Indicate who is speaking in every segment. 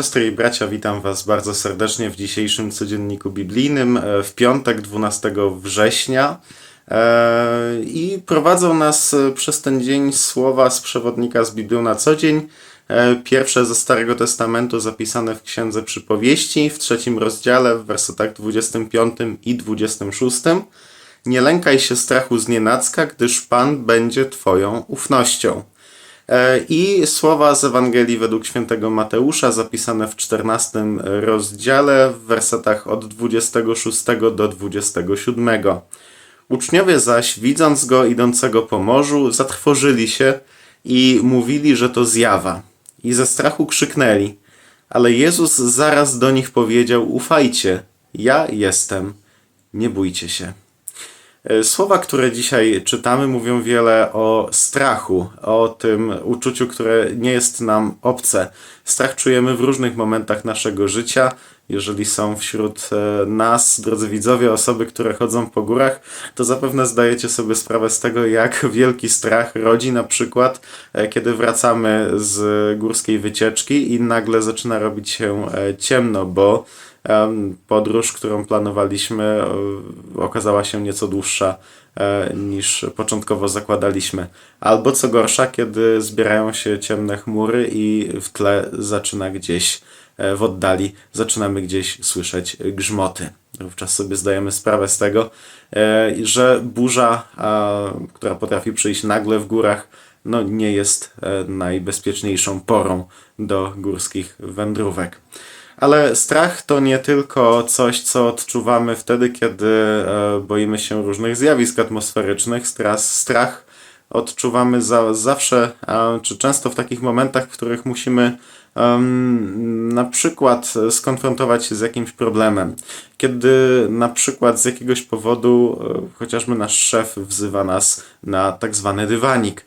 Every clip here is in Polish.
Speaker 1: Siostry i bracia, witam Was bardzo serdecznie w dzisiejszym codzienniku biblijnym e, w piątek 12 września. E, I prowadzą nas e, przez ten dzień słowa z przewodnika z Biblią na co dzień. Pierwsze ze Starego Testamentu zapisane w Księdze Przypowieści w trzecim rozdziale w wersetach 25 i 26. Nie lękaj się strachu z gdyż Pan będzie Twoją ufnością. E, I słowa z Ewangelii według świętego Mateusza, zapisane w 14 rozdziale, w wersetach od 26 do 27. Uczniowie zaś, widząc go idącego po morzu, zatrwożyli się i mówili, że to zjawa. I ze strachu krzyknęli. Ale Jezus zaraz do nich powiedział: Ufajcie, ja jestem, nie bójcie się. E, Słowa, które dzisiaj czytamy, mówią wiele o strachu, o tym uczuciu, które nie jest nam obce. Strach czujemy w różnych momentach naszego życia. Jeżeli są wśród e, nas, drodzy widzowie, osoby, które chodzą po górach, to zapewne zdajecie sobie sprawę z tego, jak wielki strach rodzi na przykład, e, kiedy wracamy z górskiej wycieczki i nagle zaczyna robić się ciemno, bo Podróż, którą planowaliśmy, e, okazała się nieco dłuższa e, niż początkowo zakładaliśmy. Albo co gorsza, kiedy zbierają się ciemne chmury i w tle zaczyna gdzieś e, w oddali, zaczynamy gdzieś słyszeć grzmoty. Wówczas sobie zdajemy sprawę z tego, że burza, która potrafi przyjść nagle w górach, no, nie jest najbezpieczniejszą porą do górskich wędrówek. Ale strach to nie tylko coś, co odczuwamy wtedy, kiedy e, boimy się różnych zjawisk atmosferycznych. Strach, strach odczuwamy za, zawsze, a, czy często w takich momentach, w których musimy na przykład skonfrontować się z jakimś problemem. Kiedy na przykład z jakiegoś powodu e, chociażby nasz szef wzywa nas na tak zwany dywanik, e,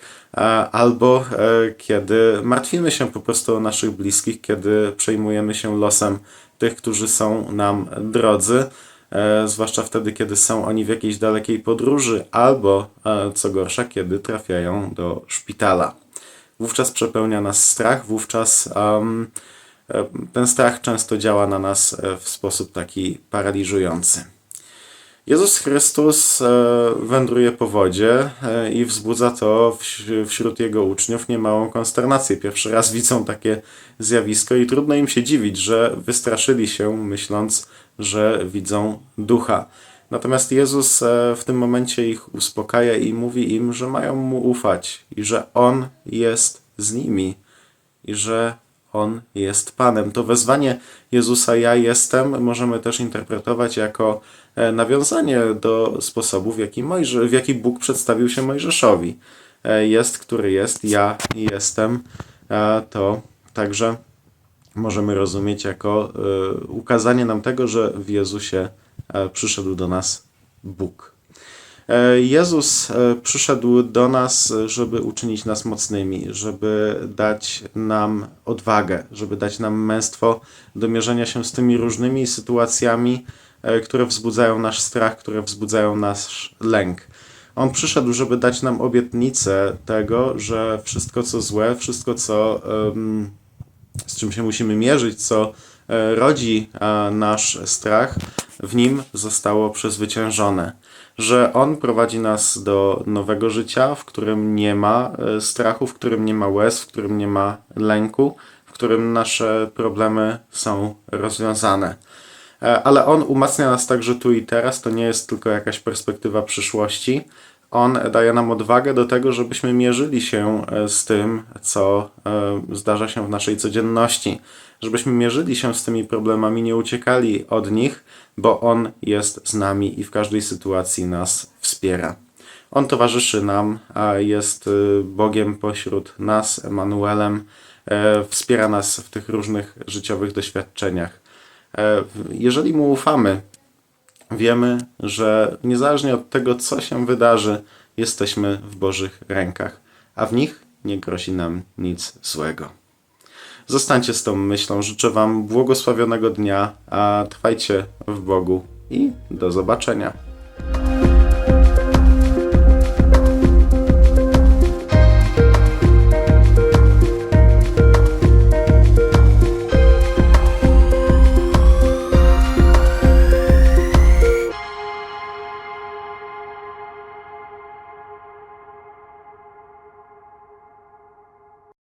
Speaker 1: albo e, kiedy martwimy się po prostu o naszych bliskich, kiedy przejmujemy się losem tych, którzy są nam drodzy, e, zwłaszcza wtedy, kiedy są oni w jakiejś dalekiej podróży, albo e, co gorsza, kiedy trafiają do szpitala. Wówczas przepełnia nas strach, wówczas um, e, ten strach często działa na nas e, w sposób taki paraliżujący. Jezus Chrystus e, wędruje po wodzie e, i wzbudza to wś- wśród jego uczniów niemałą konsternację. Pierwszy raz widzą takie zjawisko i trudno im się dziwić, że wystraszyli się, myśląc, że widzą ducha. Natomiast Jezus e, w tym momencie ich uspokaja i mówi im, że mają mu ufać i że on jest z nimi i że On jest Panem. To wezwanie Jezusa Ja jestem możemy też interpretować jako e, nawiązanie do sposobu, w jaki, Mojże, w jaki Bóg przedstawił się Mojżeszowi. E, Jest, który jest, ja jestem. To także możemy rozumieć jako e, ukazanie nam tego, że w Jezusie przyszedł do nas Bóg. E, Jezus e, przyszedł do nas, żeby uczynić nas mocnymi, żeby dać nam odwagę, żeby dać nam męstwo do mierzenia się z tymi różnymi sytuacjami, e, które wzbudzają nasz strach, które wzbudzają nasz lęk. On przyszedł, żeby dać nam obietnicę tego, że wszystko co złe, wszystko co z czym się musimy mierzyć, co rodzi nasz strach, w nim zostało przezwyciężone. Że On prowadzi nas do nowego życia, w którym nie ma e, strachu, w którym nie ma łez, w którym nie ma lęku, w którym nasze problemy są rozwiązane. E, Ale On umacnia nas także tu i teraz. To nie jest tylko jakaś perspektywa przyszłości. On daje nam odwagę do tego, żebyśmy mierzyli się e, z tym, co e, zdarza się w naszej codzienności. Żebyśmy mierzyli się z tymi problemami, nie uciekali od nich, bo On jest z nami i w każdej sytuacji nas wspiera. On towarzyszy nam, a jest y, Bogiem pośród nas, Emanuelem, e, wspiera nas w tych różnych życiowych doświadczeniach. E, Jeżeli Mu ufamy, wiemy, że niezależnie od tego, co się wydarzy, jesteśmy w Bożych rękach, a w nich nie grozi nam nic złego. Zostańcie z tą myślą. Życzę Wam błogosławionego dnia, a trwajcie w Bogu i do zobaczenia.